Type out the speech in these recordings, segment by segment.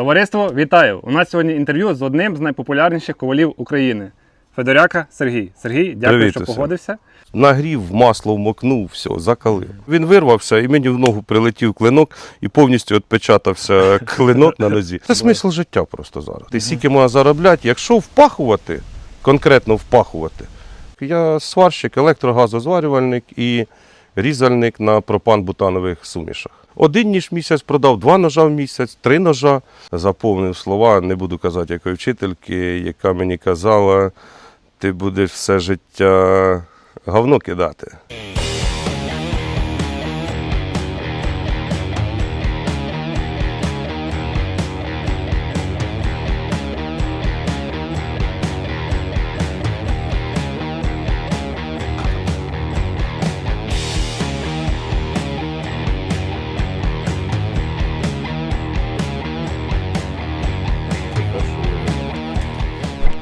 Товариство, вітаю! У нас сьогодні інтерв'ю з одним з найпопулярніших ковалів України Федоряка Сергій. Сергій, дякую, Привіт що усім. погодився. Нагрів, масло вмокнув, все, закалив. Він вирвався, і мені в ногу прилетів клинок і повністю відпечатався клинок на нозі. Це смисл життя просто зараз. Ти скільки можна заробляти, якщо впахувати, конкретно впахувати. Я сварщик, електрогазозварювальник і різальник на пропан-бутанових сумішах. Один ніж місяць продав, два ножа в місяць, три ножа. Заповнив слова, не буду казати якої вчительки, яка мені казала, ти будеш все життя говно кидати.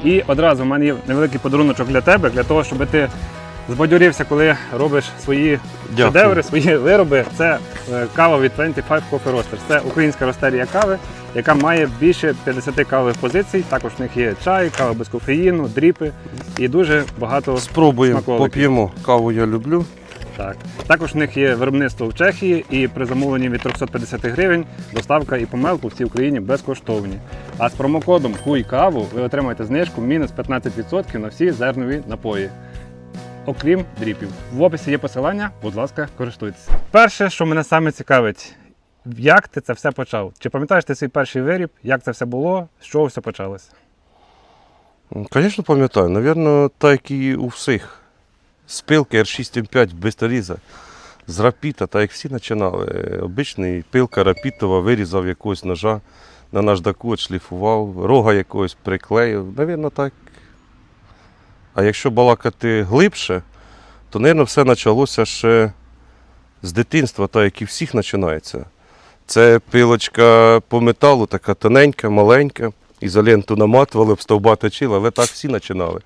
І одразу в мене є невеликий подаруночок для тебе, для того, щоб ти збадьорився, коли робиш свої Дякую. шедеври, свої вироби. Це е, кава від 25 Coffee Roasters. Це українська ростерія кави, яка має більше 50 кавових позицій. Також в них є чай, кава без кофеїну, дріпи і дуже багато Спробуємо, смаколиків. поп'ємо. Каву я люблю. Так. Також в них є виробництво в Чехії і при замовленні від 350 гривень доставка і помилку в всій Україні безкоштовні. А з промокодом Хуй каву ви отримаєте знижку мінус 15% на всі зернові напої. Окрім дріпів. В описі є посилання, будь ласка, користуйтеся. Перше, що мене саме цікавить, як ти це все почав? Чи пам'ятаєш ти свій перший виріб, як це все було, з чого все почалося? Звісно, пам'ятаю. Навірно, так і у всіх. Спилки R6M5 безторіза з рапіта, так як всі починали. Обичний пилка рапітова вирізав якогось ножа на наждаку, шліфував, рога якогось приклеїв. Навірно, так. А якщо балакати глибше, то, мабуть, все почалося ще з дитинства, так як і всіх починається. Це пилочка по металу, така тоненька, маленька. Ізоленту наматували, в стовба точили, але так всі починали.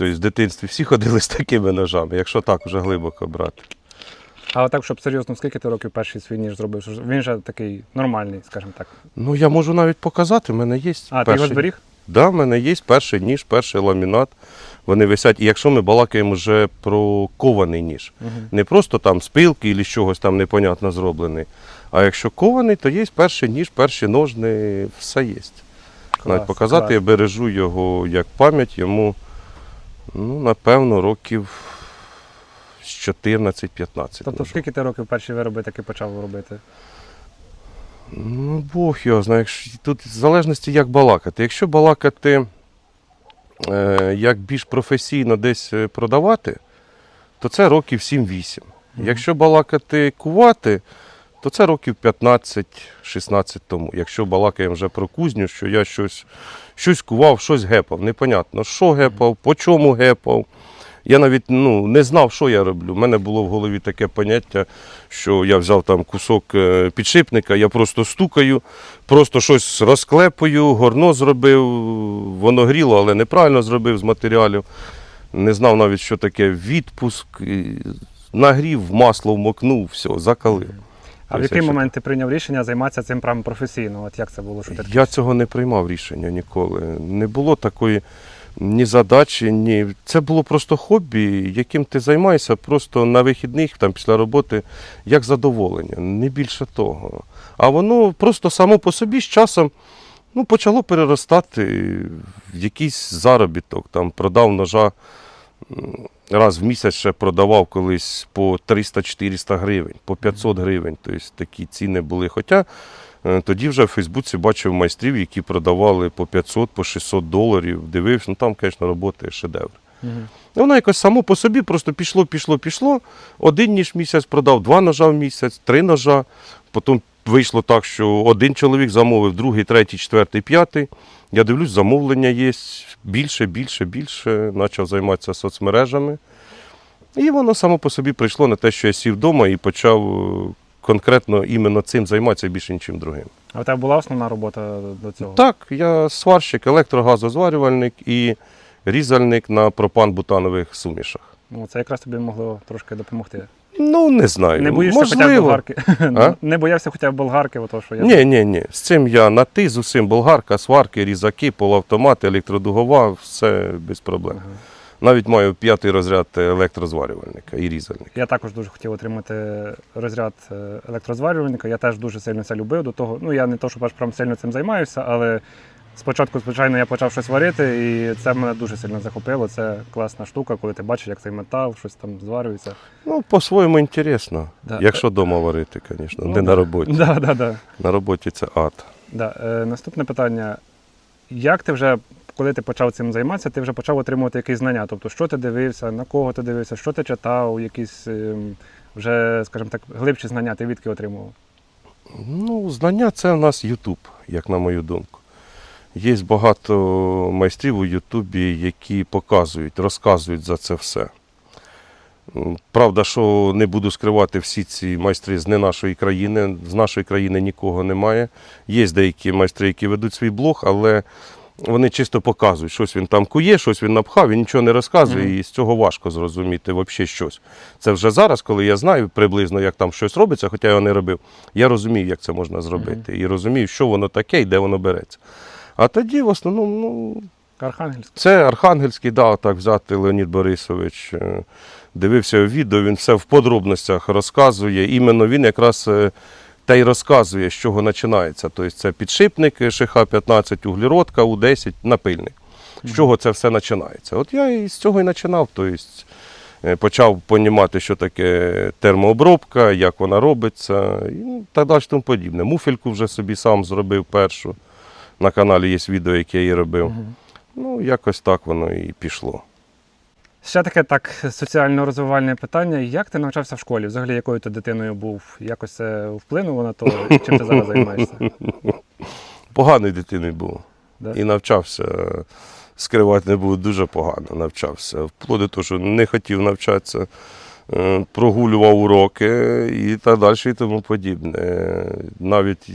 Тобто в дитинстві всі ходили з такими ножами, якщо так вже глибоко брати. А отак, щоб серйозно, скільки ти років перший свій ніж зробив? Він же такий нормальний, скажімо так. Ну, я можу навіть показати, в мене є. А, ти його зберіг? Да, в мене є перший ніж, перший ламінат. Вони висять. І якщо ми балакаємо вже про кований ніж, Угу. не просто там спилки або з чогось там непонятно зроблений. А якщо кований, то є перший ніж, перші ножни, все є. Навіть показати, я бережу його як пам'ять йому, ну, напевно, років з 14-15. Тобто, може. скільки ти років перші вироби таки почав робити? Ну, Бог його знає. Тут в залежності, як балакати. Якщо балакати е, як більш професійно десь е, продавати, то це років 7-8. Мгм. Якщо балакати кувати, то це років 15-16 тому. Якщо балакаємо вже про кузню, що я щось, щось кував, щось гепав. Непонятно, що гепав, по чому гепав. Я навіть ну, не знав, що я роблю. У мене було в голові таке поняття, що я взяв там кусок е, підшипника, я просто стукаю, просто щось розклепую, горно зробив, воно гріло, але неправильно зробив з матеріалів. Не знав навіть, що таке відпуск. Нагрів, масло вмокнув, все, закалив. А в який момент ти прийняв рішення займатися цим прямо професійно? От як це було? Що ти Я цього не приймав рішення ніколи. Не було такої ні задачі, ні. Це було просто хобі, яким ти займаєшся просто на вихідних, там після роботи, як задоволення, не більше того. А воно просто само по собі з часом ну, почало переростати в якийсь заробіток. Там продав ножа. Раз в місяць ще продавав колись по 300-400 гривень, по 500 гривень. Тобто такі ціни були. Хоча Е, Тоді вже в Фейсбуці бачив майстрів, які продавали по 500, по 600 доларів. Дивився, ну там, звісно, роботи шедевр. І воно якось само по собі просто пішло, пішло, пішло. Один ніж місяць продав, два ножа в місяць, три ножа. Потім вийшло так, що один чоловік замовив, другий, третій, четвертий, п'ятий. Я дивлюсь, замовлення є більше, більше, більше. Почав займатися соцмережами. І воно само по собі прийшло на те, що я сів вдома і почав е, конкретно іменно цим займатися більше нічим другим. А у тебе була основна робота до цього? Так, я сварщик, електрогазозварювальник і різальник на пропан-бутанових сумішах. Ну, це якраз тобі могло трошки допомогти. Ну, не знаю. Не боїшся хоча б болгарки? А? Не боявся хоча б болгарки, ото що я. Ні, ні, ні. З цим я на ти, з усім болгарка, сварки, різаки, полуавтомати, електродугова, все без проблем. Ага. Навіть маю п'ятий розряд електрозварювальника і різальника. Я також дуже хотів отримати розряд е, електрозварювальника. Я теж дуже сильно це любив до того. Ну я не то, що прям сильно цим займаюся, але спочатку, звичайно, я почав щось варити, і це мене дуже сильно захопило. Це класна штука, коли ти бачиш, як цей метал, щось там зварюється. Ну, по-своєму інтересно. Да. Якщо вдома варити, звісно, Ну, не да. на роботі. Да, да, да. На роботі це ад. Да. Е, наступне питання. Як ти вже, коли ти почав цим займатися, ти вже почав отримувати якісь знання? Тобто, що ти дивився, на кого ти дивився, що ти читав, якісь ем, вже, скажімо так, глибші знання ти відки отримував? Ну, знання це у нас Ютуб, як на мою думку. Є багато майстрів у Ютубі, які показують, розказують за це все. Правда, що не буду скривати, всі ці майстри з не нашої країни, з нашої країни нікого немає. Є деякі майстри, які ведуть свій блог, але вони чисто показують, щось він там кує, щось він напхав, він нічого не розказує, Мгм. і з цього важко зрозуміти взагалі щось. Це вже зараз, коли я знаю приблизно, як там щось робиться, хоча я його не робив, я розумію, як це можна зробити. І розумію, що воно таке і де воно береться. А тоді в основному, ну, Архангельськ. це Архангельський, да, так взяти Леонід Борисович. е, Дивився відео, він все в подробностях розказує. Іменно він якраз е, та й розказує, з чого починається. Тобто це підшипник ШХ-15, углеродка, У-10, напильник. З чого це все починається. От я і з цього і починав. Тобто, е, почав розуміти, що таке термообробка, як вона робиться, і ну, та далі тому подібне. Муфельку вже собі сам зробив першу. На каналі є відео, яке я її робив. Мгм. Ну, якось так воно і пішло. Ще таке так соціально розвивальне питання. Як ти навчався в школі? Взагалі, якою ти дитиною був? Якось це вплинуло на то, чим ти зараз займаєшся? Поганою дитиною був. Да? І навчався. Скривати не було дуже погано навчався. Вплоть до того, що не хотів навчатися, е, прогулював уроки і так далі, і тому подібне. Навіть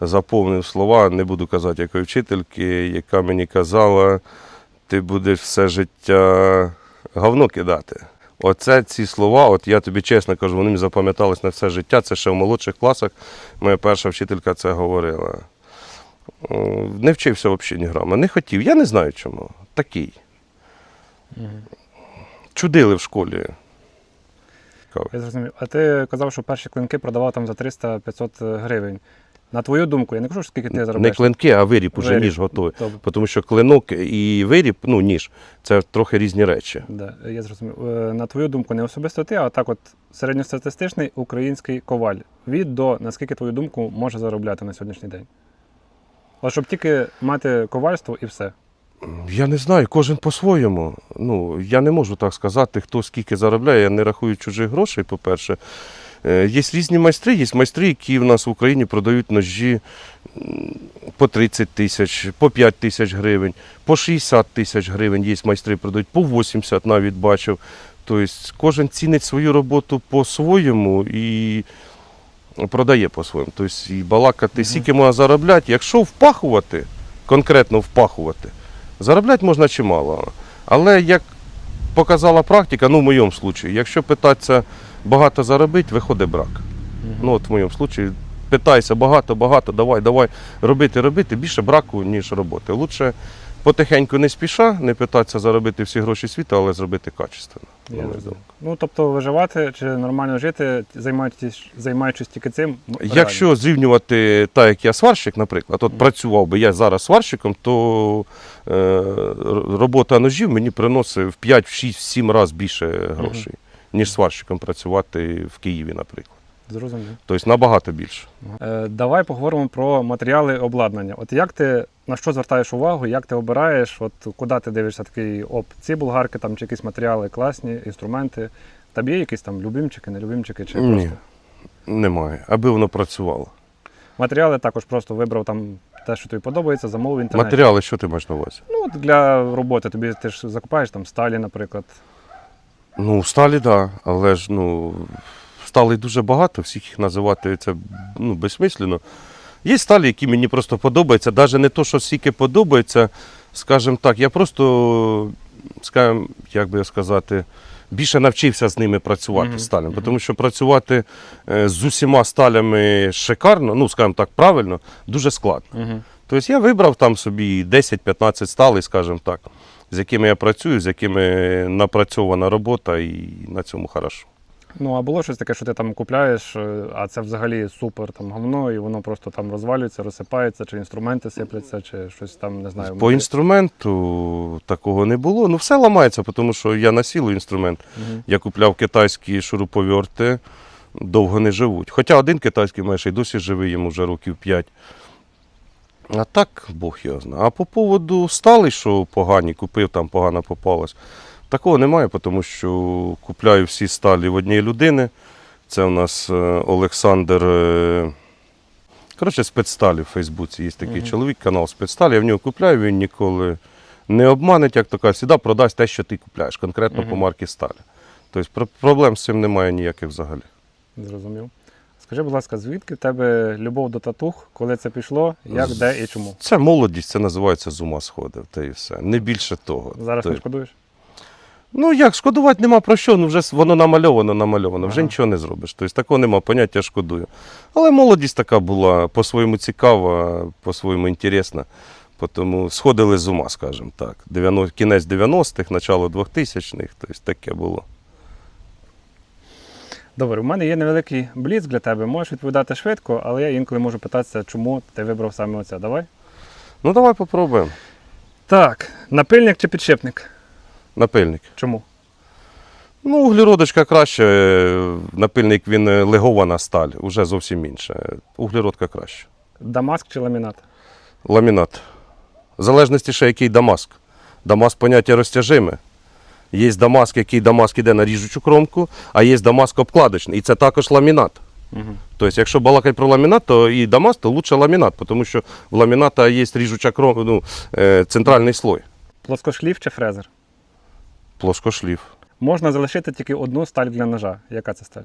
заповнив слова, не буду казати якої вчительки, яка мені казала, ти будеш все життя говно кидати. Оце ці слова, от я тобі чесно кажу, вони мені запам'ятались на все життя. Це ще в молодших класах. Моя перша вчителька це говорила. Не вчився взагалі ні грама. Не хотів. Я не знаю чому. Такий. Мгм. Чудили в школі. Я зрозумів. А ти казав, що перші клинки продавав там за 300-500 гривень. На твою думку, я не кажу, скільки ти Не клинки, а виріб уже Виріб. ніж готовий. Тому що клинок і виріб, ну ніж, це трохи різні речі. да, я зрозумів. Е, На твою думку, не особисто ти, а так от середньостатистичний український коваль. Від до, наскільки твою думку, може заробляти на сьогоднішній день? От щоб тільки мати ковальство і все. Я не знаю, кожен по-своєму. Ну, я не можу так сказати, хто скільки заробляє. Я не рахую чужих грошей, по-перше. Е, Є різні майстри, є майстри, які в нас в Україні продають ножі по 30 тисяч, по 5 тисяч гривень, по 60 тисяч гривень. Є майстри, продають по 80 навіть бачив. Тобто кожен цінить свою роботу по-своєму і продає по-своєму. Тобто і балакати, скільки можна заробляти. Якщо впахувати, конкретно впахувати, заробляти можна чимало. Але як показала практика, ну в моєму випадку, якщо питатися багато заробити, виходить брак. Ну от в моєму випадку, питайся багато, багато, давай, давай, робити, робити, більше браку, ніж роботи. Лучше потихеньку не спіша, не питатися заробити всі гроші світу, але зробити качественно. Я на мою Ну, тобто виживати чи нормально жити, займаючись, займаючись тільки цим. м, реально. Якщо зрівнювати так, як я сварщик, наприклад, от працював би я зараз сварщиком, то е, робота ножів мені приносить в 5, в 6, в 7 разів більше грошей, ніж сварщиком працювати в Києві, наприклад. Зрозумів. Тобто набагато більше. Е, давай поговоримо про матеріали обладнання. От як ти на що звертаєш увагу, як ти обираєш, от куди ти дивишся такий оп, ці болгарки там чи якісь матеріали класні, інструменти. Тобі є якісь там любимчики, нелюбимчики, чи Ні. просто Немає, аби воно працювало. матеріали також просто вибрав там те, що тобі подобається, замовив в інтернеті. Матеріали, що ти маєш на увазі? Ну, от для роботи тобі ти ж закупаєш там сталі, наприклад. Ну, сталі, да, але ж ну, сталей дуже багато, всіх їх називати це ну, безсмислено. Є сталі, які мені просто подобаються, навіть не то, що стільки подобається, скажімо так, я просто, скажімо, як би сказати, більше навчився з ними працювати Мгм, сталями. мгм. Тому що працювати е, з усіма сталями шикарно, ну скажімо так, правильно, дуже складно. Угу. Тобто я вибрав там собі 10-15 сталей, скажімо так, з якими я працюю, з якими напрацьована робота, і на цьому хорошо. Ну, а було щось таке, що ти там купляєш, е, а це взагалі супер там говно, і воно просто там розвалюється, розсипається, чи інструменти сипляться, чи щось там, не знаю. По інструменту такого не було. Ну, все ламається, тому що я насілу інструмент. Мгм. Я купляв китайські шуруповерти, довго не живуть. Хоча один китайський майже й досі живий, йому вже років 5. А так, Бог його знає. А по поводу сталей, що погані, купив, там погано попалось. Такого немає, тому що купляю всі сталі в одній людини. Це у нас е, Олександр. е, Коротше, спецсталі в Фейсбуці є такий Мгм. чоловік, канал спецсталі. Я в нього купляю, він ніколи не обманить, як то кажуть, завжди продасть те, що ти купляєш, конкретно по Мгм. марці сталі. Тобто проблем з цим немає ніяких взагалі. Зрозумів. Скажи, будь ласка, звідки в тебе любов до татух, коли це пішло, як, де і чому? Це молодість, це називається з ума сходив, та і все. Не більше того. Зараз не Тобто, шкодуєш? Ну як, шкодувати нема про що, ну вже воно намальовано, намальовано, вже Ага. нічого не зробиш. Тобто такого нема поняття шкодую. Але молодість така була по-своєму цікава, по-своєму інтересна. Тому сходили з ума, скажімо так. 90, кінець 90-х, начало 2000-х, тобто таке було. Добре, у мене є невеликий бліц для тебе. Можеш відповідати швидко, але я інколи можу питатися, чому ти вибрав саме оце. Давай. Ну давай попробуємо. Так, напильник чи підшипник? Напильник. Чому? Ну, углеродочка краще, е, напильник він е, легована сталь, уже зовсім інше. Углеродка краще. Дамаск чи ламінат? Ламінат. В залежності ще який Дамаск. Дамаск поняття розтяжиме. Є Дамаск, який Дамаск іде на ріжучу кромку, а є Дамаск обкладочний. І це також ламінат. Угу. Тобто, якщо балакати про ламінат, то і Дамаск, то лучше ламінат, тому що в ламіната є ріжуча кром, ну, е, центральний слой. Плоскошлів чи фрезер? Плоскошлів. Можна залишити тільки одну сталь для ножа. Яка це сталь?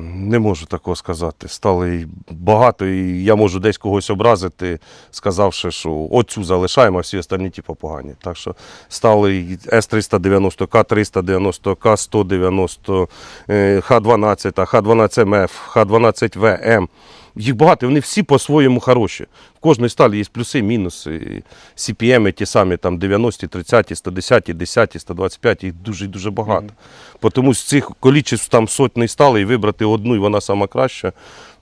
Не можу такого сказати. Стало і багато, і я можу десь когось образити, сказавши, що оцю залишаємо, а всі остальні типу, погані. Так що стали і С-390, К-390, К-190, е, Х-12, Х-12МФ, Х-12ВМ. Їх багато, вони всі по-своєму хороші. В кожній сталі є плюси, мінуси. CPM ті самі там 90, 30, 110, 10, 125, їх дуже дуже багато. Бо Тому з цих колічеств там сотні стали і вибрати одну, і вона сама краща,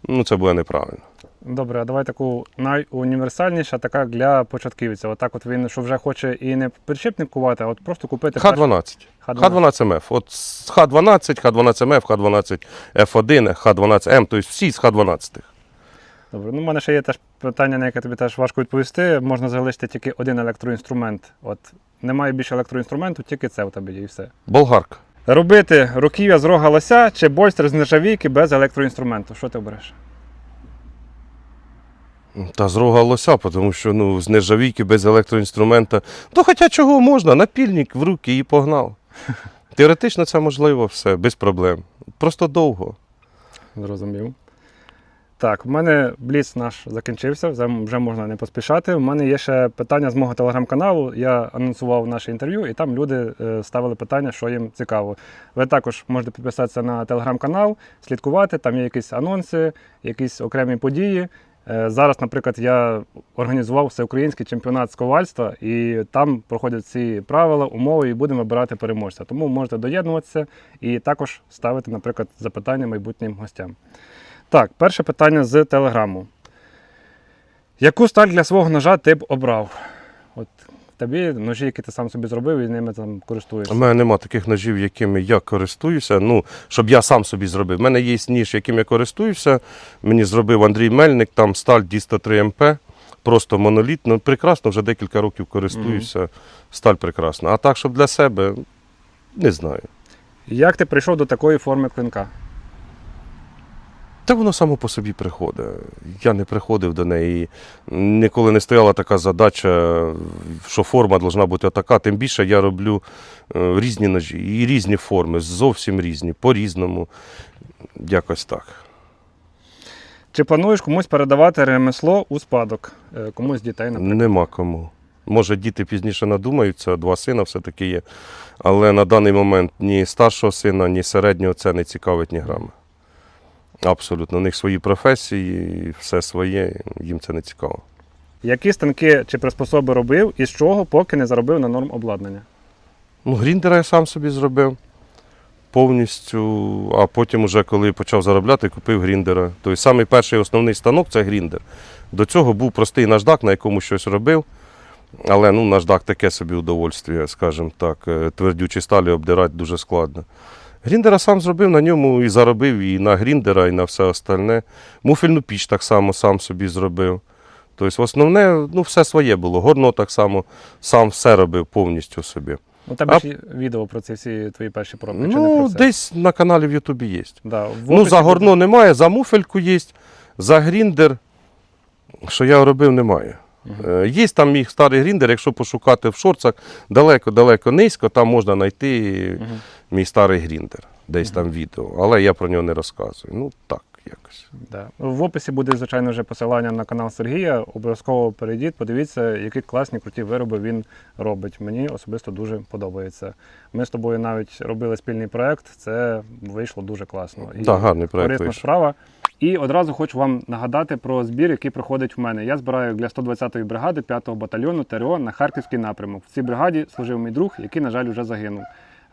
ну це буде неправильно. Добре, а давай таку найуніверсальніша, така для початківця. Отак, от він, що вже хоче і не підшипник кувати, а от просто купити Х-12. Х-12. Х-12МФ. От з Х-12, Х-12МФ, Х-12Ф1, Х-12М, тобто всі з Х-12. Добре, ну в мене ще є теж питання, на яке тобі теж важко відповісти. Можна залишити тільки один електроінструмент. От немає більше електроінструменту, тільки це у тебе є і все. Болгарка. Робити руків'я з рога лося чи больстер з нержавійки без електроінструменту. Що ти обереш? Та з рога лося, тому що ну, з нержавійки без електроінструмента. То хоча чого можна, напільник в руки і погнав. Теоретично це можливо все, без проблем. Просто довго. Зрозумів. Так, в мене бліц наш закінчився, вже можна не поспішати. У мене є ще питання з мого телеграм-каналу. Я анонсував наше інтерв'ю, і там люди е, ставили питання, що їм цікаво. Ви також можете підписатися на телеграм-канал, слідкувати, там є якісь анонси, якісь окремі події. Е, Зараз, наприклад, я організував всеукраїнський чемпіонат з ковальства, і там проходять ці правила, умови, і будемо вибирати переможця. Тому можете доєднуватися і також ставити, наприклад, запитання майбутнім гостям. Так, перше питання з телеграму. Яку сталь для свого ножа ти б обрав? От тобі ножі, які ти сам собі зробив, і ними там користуєшся. У мене нема таких ножів, якими я користуюся. Ну, щоб я сам собі зробив. У мене є ніж, яким я користуюся. Мені зробив Андрій Мельник, там сталь D103 МП. Просто монолітно. Прекрасно, вже декілька років користуюся. Сталь прекрасна. А так, щоб для себе, не знаю. Як ти прийшов до такої форми клинка? Та воно само по собі приходить. Я не приходив до неї. Ніколи не стояла така задача, що форма повинна бути така. Тим більше я роблю е, різні ножі і різні форми, зовсім різні, по-різному. Якось так. Чи плануєш комусь передавати ремесло у спадок? Е, Комусь дітей, наприклад? Нема кому. Може, діти пізніше надумаються, два сина все-таки є. Але на даний момент ні старшого сина, ні середнього це не цікавить ні грами. Абсолютно. У них свої професії, все своє, їм це не цікаво. Які станки чи приспособи робив і з чого, поки не заробив на норм обладнання? Ну, гріндера я сам собі зробив повністю, а потім, уже коли почав заробляти, купив гріндера. Тобто самий перший основний станок це гріндер. До цього був простий наждак, на якому щось робив. Але ну, наждак таке собі удовольствие, скажімо так. Е, Твердючі сталі обдирати дуже складно. Гріндера сам зробив, на ньому і заробив і на гріндера, і на все остальне. Муфельну піч так само сам собі зробив. Тобто, основне, ну, все своє було. Горно так само, сам все робив повністю собі. У тебе А- ж відео про ці всі твої перші проби, чи не про Ну, все? десь на каналі в Ютубі є. Да, в Ну, за горно немає, за муфельку є, за гріндер, що я робив, немає. Е, Є там мій старий гріндер, якщо пошукати в шорцах далеко-далеко низько, там можна знайти мій старий гріндер, десь там відео. Але я про нього не розказую. Ну так, якось. Да. В описі буде, звичайно, вже посилання на канал Сергія. Обов'язково перейдіть, подивіться, які класні круті вироби він робить. Мені особисто дуже подобається. Ми з тобою навіть робили спільний проект. Це вийшло дуже класно. І Так, гарний проєкт корисна вийшов. справа. І одразу хочу вам нагадати про збір, який проходить в мене. Я збираю для 120-ї бригади 5-го батальйону ТРО на харківський напрямок. В цій бригаді служив мій друг, який, на жаль, вже загинув.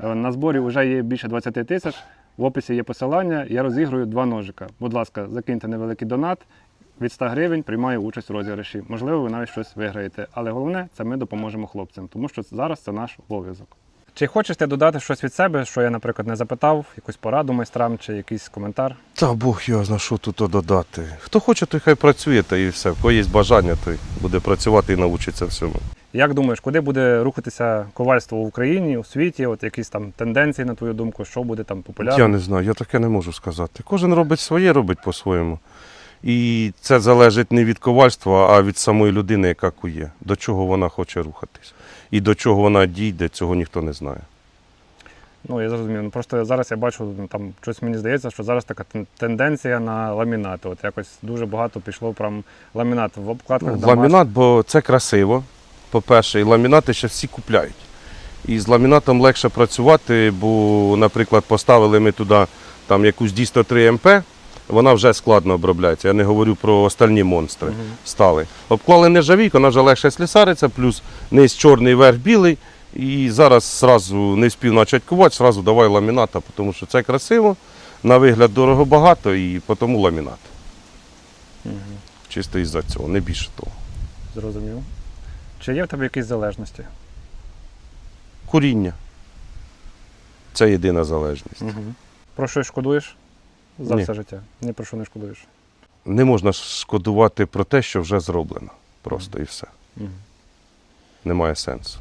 Е, На зборі вже є більше 20 тисяч. В описі є посилання. Я розіграю два ножика. Будь ласка, закиньте невеликий донат. Від 100 гривень приймаю участь у розіграші. Можливо, ви навіть щось виграєте. Але головне це ми допоможемо хлопцям, тому що зараз це наш обов'язок. Чи хочете додати щось від себе, що я, наприклад, не запитав, якусь пораду майстрам чи якийсь коментар? Та Бог його зна, що тут додати. Хто хоче, той хай працює, та і все. В кого є бажання, той буде працювати і навчиться всьому. Як думаєш, куди буде рухатися ковальство в Україні, у світі? От якісь там тенденції, на твою думку, що буде там популярно? Я не знаю, я таке не можу сказати. Кожен робить своє, робить по-своєму. І це залежить не від ковальства, а від самої людини, яка кує. До чого вона хоче рухатись. І до чого вона дійде, цього ніхто не знає. Ну я зрозумів. Ну просто зараз я бачу, ну там щось мені здається, що зараз така тенденція на ламінати. От якось дуже багато пішло прям ламінат в обкладках. Ну, ламінат, бо це красиво, по-перше, і ламінати ще всі купляють. І з ламінатом легше працювати, бо, наприклад, поставили ми туди там якусь дійсно 3 МП, вона вже складно обробляється. Я не говорю про остальні монстри. Мгм. стали. Обклали нержавійку, вона вже легше слісариться, плюс низ чорний, верх білий. І зараз зразу не спів почати кувати, зразу давай ламіната, тому що це красиво, на вигляд дорого багато і тому ламінат. Мгм. Чисто із-за цього, не більше того. Зрозумів. Чи є в тебе якісь залежності? Куріння. Це єдина залежність. Угу. Про що шкодуєш за Ні. все життя? Ні про що не шкодуєш. Не можна шкодувати про те, що вже зроблено. Просто і все. Угу. Немає сенсу.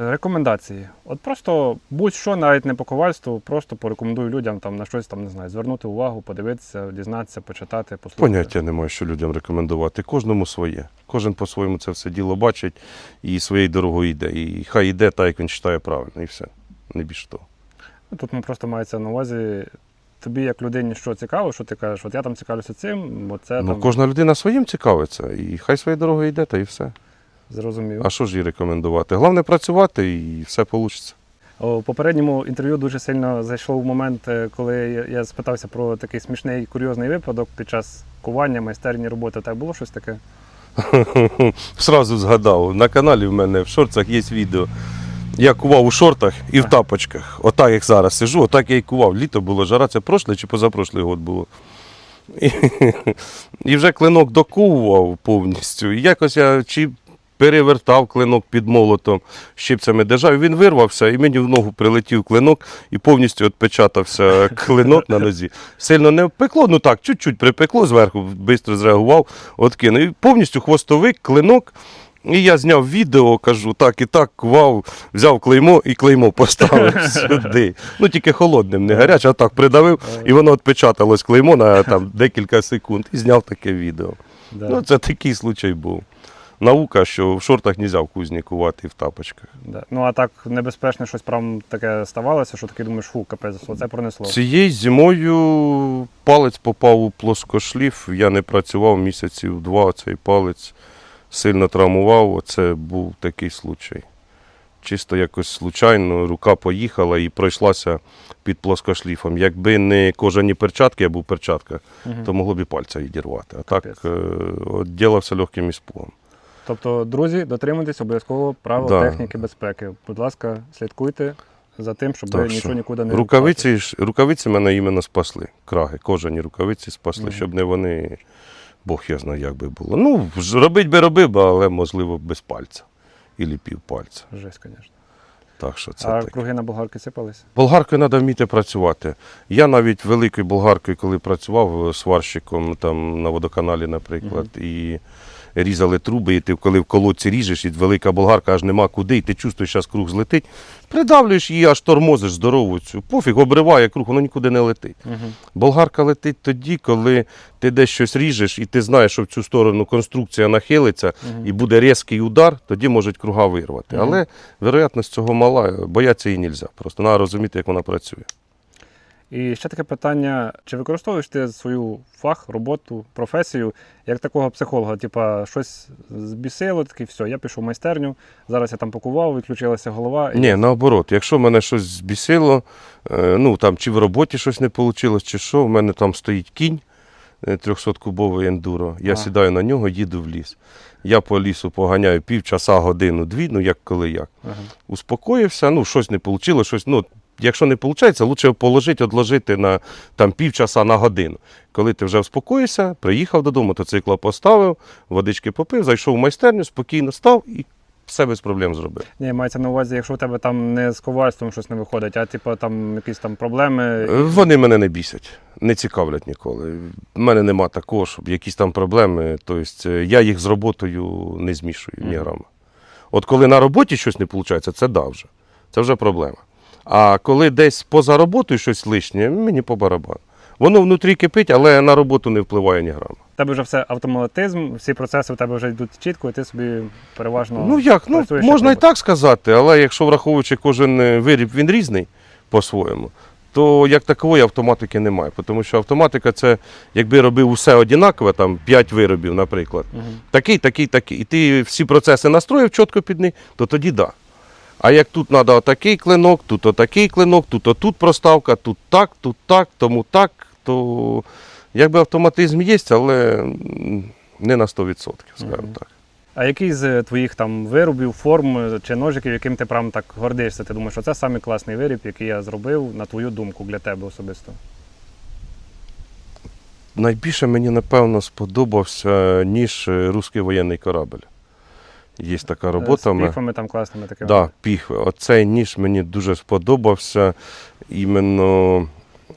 Рекомендації. От просто будь-що, навіть не по ковальству, просто порекомендую людям там на щось там не знаю, звернути увагу, подивитися, дізнатися, почитати, послухати. Поняття немає, що людям рекомендувати. Кожному своє. Кожен по-своєму це все діло бачить і своєю дорогою йде. І хай йде так, як він вважає правильно, і все. Не більше того. Ну, Тут ми просто мається на увазі. Тобі як людині що цікаво, що ти кажеш, от я там цікавлюся цим, бо це ну, там кожна людина своїм цікавиться, і хай своєю дорогою йде, та і все. зрозумів. А що ж їй рекомендувати? Головне працювати і все вийде. У попередньому інтерв'ю дуже сильно зайшов момент, е, коли я- спитався про такий смішний курйозний випадок під час кування, майстерні роботи. Так було щось таке? Сразу згадав, на каналі в мене в шортах є відео. Я кував у шортах і в тапочках. Отак як зараз сижу, отак я і кував. Літо було, жара це прошлий чи позапрошлий год було. І, і вже клинок доковував повністю. І якось я чи перевертав клинок під молотом, щипцями держав. Він вирвався, і мені в ногу прилетів клинок і повністю відпечатався клинок на нозі. Сильно не впекло, ну так, чуть-чуть припекло зверху, швидко зреагував, откинув. І повністю хвостовик, клинок. І я зняв відео, кажу, так і так, кував, взяв клеймо і клеймо поставив сюди. Ну тільки холодним, не гарячим, а так придавив, і воно відпечаталось клеймо на там, декілька секунд і зняв таке відео. Да. Ну, це такий случай був. Наука, що в шортах не можна в кузні кувати і в тапочках. Да. Ну а так небезпечне щось прям таке ставалося, що таки думаєш, фу, капець, оце пронесло. Цією зимою палець попав у плоскошліф. Я не працював місяців два, цей палець сильно травмував, це був такий случай. Чисто якось случайно рука поїхала і пройшлася під плоскошліфом. Якби не кожані перчатки, я був в перчатках, Мгм. то могло б і пальця відірвати. А Капець. так е, відділився легким іспугом. Тобто, друзі, дотримуйтесь обов'язково правил Да. техніки безпеки. Будь ласка, слідкуйте за тим, щоб Так нічого що нікуди не Рукавиці, рукавиці мене іменно спасли. Краги, кожані рукавиці спасли, Мгм. щоб не вони, Бог я знаю, як би було. Ну, робить би робив, але можливо без пальця. Ілі пів пальця. Жесть, звісно. Так що це А таке. круги на болгарки сипались? Болгаркою треба вміти працювати. Я навіть великою болгаркою, коли працював сварщиком там, на водоканалі, наприклад, і різали труби, і ти коли в колодці ріжеш, і велика болгарка аж нема куди, і ти чувствуєш, зараз круг злетить, придавлюєш її, аж тормозиш здорову цю. Пофіг, обриває круг, воно нікуди не летить. Угу. Болгарка летить тоді, коли ти десь щось ріжеш, і ти знаєш, що в цю сторону конструкція нахилиться, і буде різкий удар, тоді можуть круга вирвати. Мгм. Але вероятність цього мала, бояться її не можна. Просто треба розуміти, як вона працює. І ще таке питання: чи використовуєш ти свою фах, роботу, професію як такого психолога? Типа щось збісило, такий все, я пішов в майстерню, зараз я там пакував, відключилася голова. і- Ні, наоборот, якщо мене щось збісило, е, ну там чи в роботі щось не вийшло, чи що, в мене там стоїть кінь 300-кубовий ендуро. Я А. сідаю на нього, їду в ліс. Я по лісу поганяю півчаса, годину, дві, ну як коли як. Ага. Успокоївся, ну щось не вийшло, щось, ну. Якщо не виходить, краще положити, відложити на там, півчаса на годину. Коли ти вже успокоївся, приїхав додому, мотоцикла поставив, водички попив, зайшов в майстерню, спокійно став і все без проблем зробив. Ні, мається на увазі, якщо у тебе там не з ковальством щось не виходить, а типа там якісь там проблеми. Е, Вони мене не бісять, не цікавлять ніколи. У мене нема такого, щоб якісь там проблеми. Тобто е, я їх з роботою не змішую ні грама. От коли на роботі щось не виходить, це да вже. Це вже проблема. А коли десь поза роботою щось лишнє, мені по барабану. Воно внутрі кипить, але на роботу не впливає ні грама. У тебе вже все автоматизм, всі процеси у тебе вже йдуть чітко, і ти собі переважно. Ну як, ну можна і так сказати, але якщо враховуючи кожен е, виріб, він різний по-своєму, то як такової автоматики немає. Тому що автоматика це якби робив усе однакове, там 5 виробів, наприклад. Мгм. Такий, такий, такий. І ти всі процеси настроїв чітко під них, то тоді да. А як тут треба отакий клинок, тут отакий клинок, тут отут проставка, тут так, тут так, тому так, то якби автоматизм є, але не на 100%, скажімо так. А який з твоїх там виробів, форм чи ножиків, яким ти прям так гордишся? Ти думаєш, що це самий класний виріб, який я зробив, на твою думку, для тебе особисто? Найбільше мені, напевно, сподобався ніж е, русський воєнний корабель. Є така робота. Е, З мене. піфами там класними такими. Да, піхви. Оцей ніж мені дуже сподобався. Іменно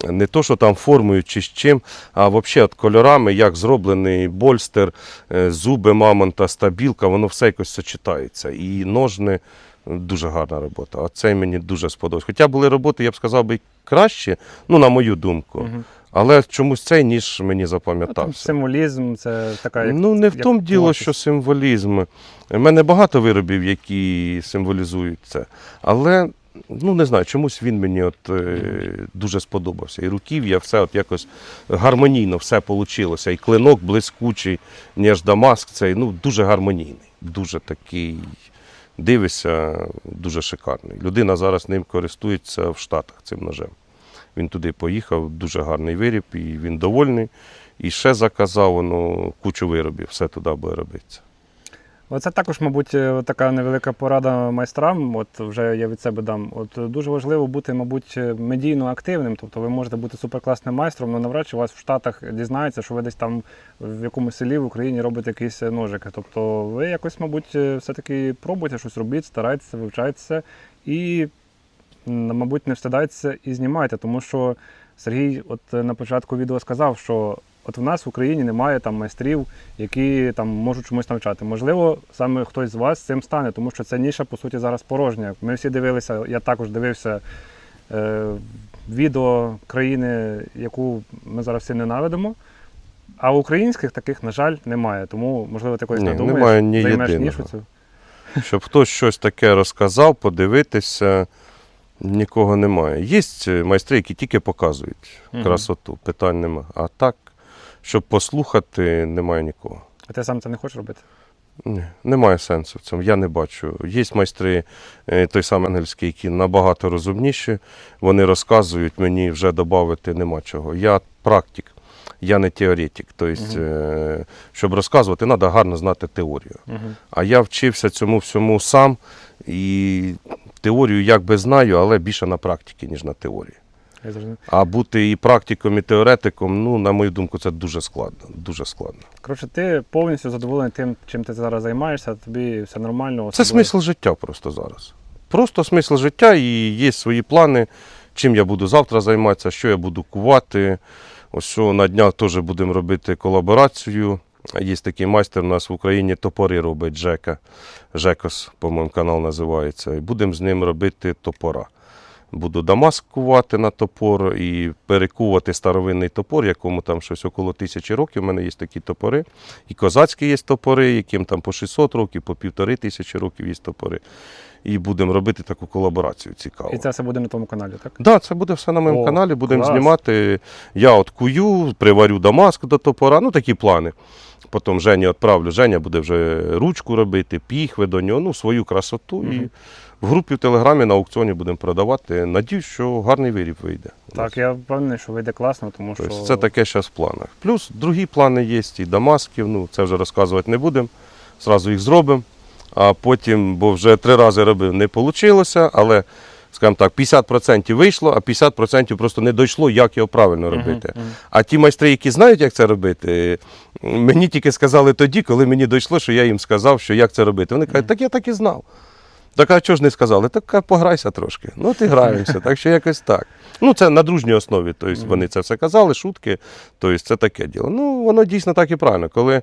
не то, що там формою чи з чим, а взагалі от кольорами, як зроблений больстер, е, зуби мамонта, стабілка, воно все якось сочетається. І ножни дуже гарна робота. А цей мені дуже сподобався. Хоча були роботи, я б сказав би, кращі, ну, на мою думку. Мгм. Але чомусь цей ніж мені Ну, символізм, це така як. Ну, не в як тому діло, що символізм. У мене багато виробів, які символізують це. Але ну не знаю, чомусь він мені от, е, дуже сподобався. І руків'я, все от якось гармонійно все вийшло. І клинок блискучий, ніж Дамаск, цей ну, дуже гармонійний, дуже такий. Дивишся, дуже шикарний. Людина зараз ним користується в Штатах цим ножем. Він туди поїхав, дуже гарний виріб, і він довольний. І ще заказав воно кучу виробів, все туди буде робитися. Оце також, мабуть, е, така невелика порада майстрам. От вже я від себе дам. От дуже важливо бути, мабуть, е, медійно активним. Тобто ви можете бути суперкласним майстром, але навряд чи вас в Штатах дізнається, що ви десь там в якомусь селі в Україні робите якісь е, ножики. Тобто ви якось, мабуть, все-таки пробуйте щось робіть, старайтеся, вивчайтеся і, мабуть, не встидайтеся і знімайте, тому що Сергій, от е, на початку відео сказав, що от в нас в Україні немає там майстрів, які там можуть чомусь навчати. Можливо, саме хтось з вас цим стане, тому що ця ніша, по суті, зараз порожня. Ми всі дивилися, я також дивився е, відео країни, яку ми зараз всі ненавидимо. А українських таких, на жаль, немає. Тому, можливо, ти колись Ні, надумаєш, немає ні займеш єдиного. нішу цю. Щоб хтось щось таке розказав, подивитися, нікого немає. Є майстри, які тільки показують угу. красоту, питань нема. А так, щоб послухати, немає нікого. А ти сам це не хочеш робити? Ні, немає сенсу в цьому. Я не бачу. Є майстри, е, той самий ангельський, які набагато розумніші. Вони розказують, мені вже додати нема чого. Я практик, я не теоретик. Тобто, е, щоб розказувати, треба гарно знати теорію. Угу. А я вчився цьому всьому сам і теорію якби знаю, але більше на практиці, ніж на теорії. А бути і практиком, і теоретиком, ну, на мою думку, це дуже складно. Дуже складно. Коротше, ти повністю задоволений тим, чим ти зараз займаєшся, тобі все нормально. Це смисл життя просто зараз. Просто смисл життя і є свої плани, чим я буду завтра займатися, що я буду кувати. Ось на днях теж будемо робити колаборацію. Є такий майстер у нас в Україні топори робить Жека. Жекос, по-моєму, канал називається. І будемо з ним робити топора. Буду Дамаск кувати на топор і перекувати старовинний топор, якому там щось около тисячі років. У мене є такі топори. І козацькі є топори, яким там по 600 років, по півтори тисячі років є топори. І будемо робити таку колаборацію цікаву. І це все буде на тому каналі, так? Так, да, це буде все на моєму О, каналі. Будемо клас. знімати. Я от кую, приварю Дамаск до топора, ну такі плани. Потім Жені відправлю. Женя буде вже ручку робити, піхви до нього, ну, свою красоту. І в групі в Телеграмі на аукціоні будемо продавати. Надіюсь, що гарний виріб вийде. Так, я впевнений, що вийде класно, тому що. Тобто це таке зараз в планах. Плюс другі плани є, і Дамасків, ну це вже розказувати не будемо. Зразу їх зробимо. А потім, бо вже три рази робив, не вийшло, але, скажімо так, 50% вийшло, а 50% просто не дійшло, як його правильно робити. А ті майстри, які знають, як це робити, мені тільки сказали тоді, коли мені дійшло, що я їм сказав, що як це робити. Вони кажуть, так я так і знав. Так а чого ж не сказали? Так пограйся трошки. Ну, от і граємося, так що якось так. Ну, це на дружній основі. Тобто вони це все казали, шутки. Тобто це таке діло. Ну, воно дійсно так і правильно. Коли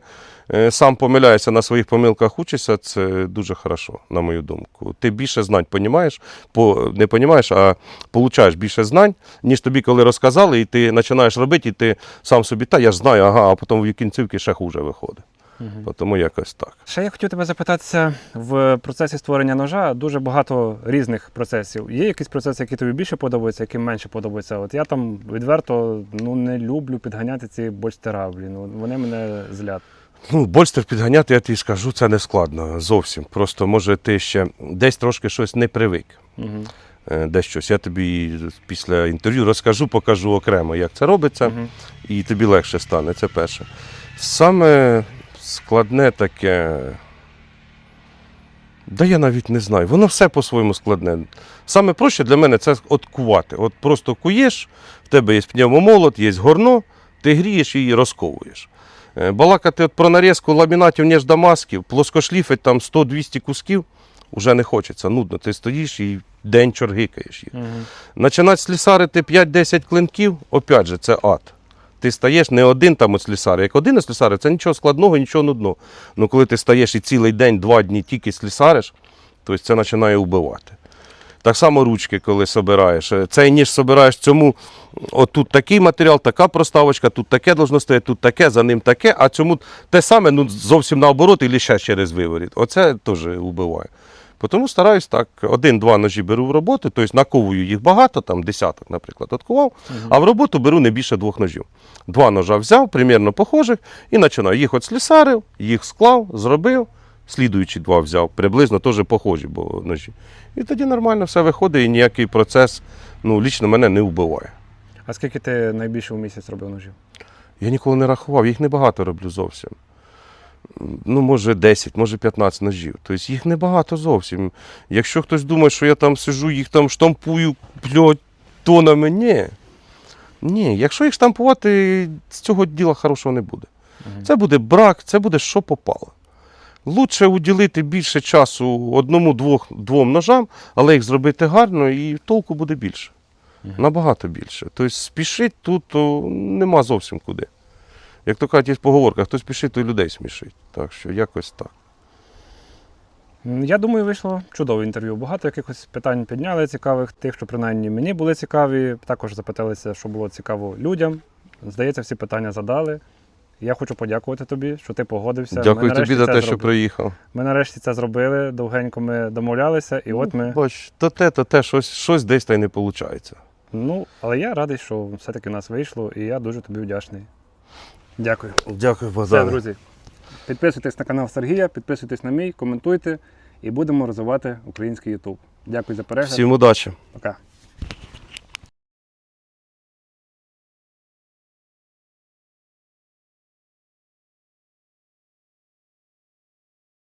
сам помиляєшся на своїх помилках, учишся, це дуже хорошо, на мою думку. Ти більше знань понімаєш, по, не понімаєш, а получаєш більше знань, ніж тобі, коли розказали, і ти починаєш робити, і ти сам собі, та я ж знаю, ага, а потім в кінцівки ще хуже виходить. Мгм. Тому якось так. Ще я хотів тебе запитатися в процесі створення ножа дуже багато різних процесів. Є якісь процеси, які тобі більше подобаються, які менше подобаються. От я там відверто ну не люблю підганяти ці больстера, блін. ну, Вони мене злять. Ну, больстер підганяти, я тобі скажу, це не складно зовсім. Просто може ти ще десь трошки щось не привик. Угу. Десь щось. Я тобі після інтерв'ю розкажу, покажу окремо, як це робиться, Угу. і тобі легше стане. Це перше. Саме складне таке. Да я навіть не знаю. Воно все по-своєму складне. Саме проще для мене це от кувати. От просто куєш, в тебе є пневмомолот, є горно, ти грієш і розковуєш. Е, Балакати от про нарізку ламінатів, ніж дамасків, плоскошліфить там 100-200 кусків, вже не хочеться. Нудно. Ти стоїш і день чоргикаєш їх. Угу. Починати слісарити 5-10 клинків, опять же, це ад. Ти стаєш не один там от слісар. Як один слісар, це нічого складного, нічого нудного. Ну коли ти стаєш і цілий день, два дні тільки слісариш, то це починає вбивати. Так само ручки, коли собираєш. Е, Цей ніж собираєш цьому, от тут такий матеріал, така проставочка, тут таке должно стояти, тут таке, за ним таке, а цьому те саме, ну зовсім наоборот, і ще через виворіт. Оце теж вбиває. Тому стараюсь так, один-два ножі беру в роботу, тобто наковую їх багато, там десяток, наприклад, откував, а в роботу беру не більше двох ножів. Два ножа взяв, примірно похожих, і починаю. Їх от слісарив, їх склав, зробив, слідуючі два взяв, приблизно теж похожі, бо ножі. І тоді нормально все виходить, і ніякий процес ну, лічно мене не вбиває. А скільки ти найбільше в місяць робив ножів? Я ніколи не рахував, їх небагато роблю зовсім. Ну, може, 10, може 15 ножів. Тобто їх небагато зовсім. Якщо хтось думає, що я там сижу, їх там штампую пльоть тонами, ні. Ні, якщо їх штампувати, з цього діла хорошого не буде. Це буде брак, це буде що попало. Лучше уділити більше часу одному-двох двом ножам, але їх зробити гарно і толку буде більше. Набагато більше. Тобто спішить тут о, нема зовсім куди. Як то кажуть, є поговорка, хто спішить, той людей смішить. Так що якось так. Я думаю, вийшло чудове інтерв'ю. Багато якихось питань підняли цікавих, тих, що принаймні мені були цікаві. Також запиталися, що було цікаво людям. Здається, всі питання задали. Я хочу подякувати тобі, що ти погодився. Дякую тобі за те, що приїхав. Ми нарешті це зробили. Довгенько ми домовлялися, і от ми. Бач, то те, то те, щось, щось десь та й не виходить. Ну, але я радий, що все-таки у нас вийшло, і я дуже тобі вдячний. Дякую. Дякую, Все, друзі. Підписуйтесь на канал Сергія, підписуйтесь на мій, коментуйте і будемо розвивати український YouTube. Дякую за перегляд. Всім удачі! Пока.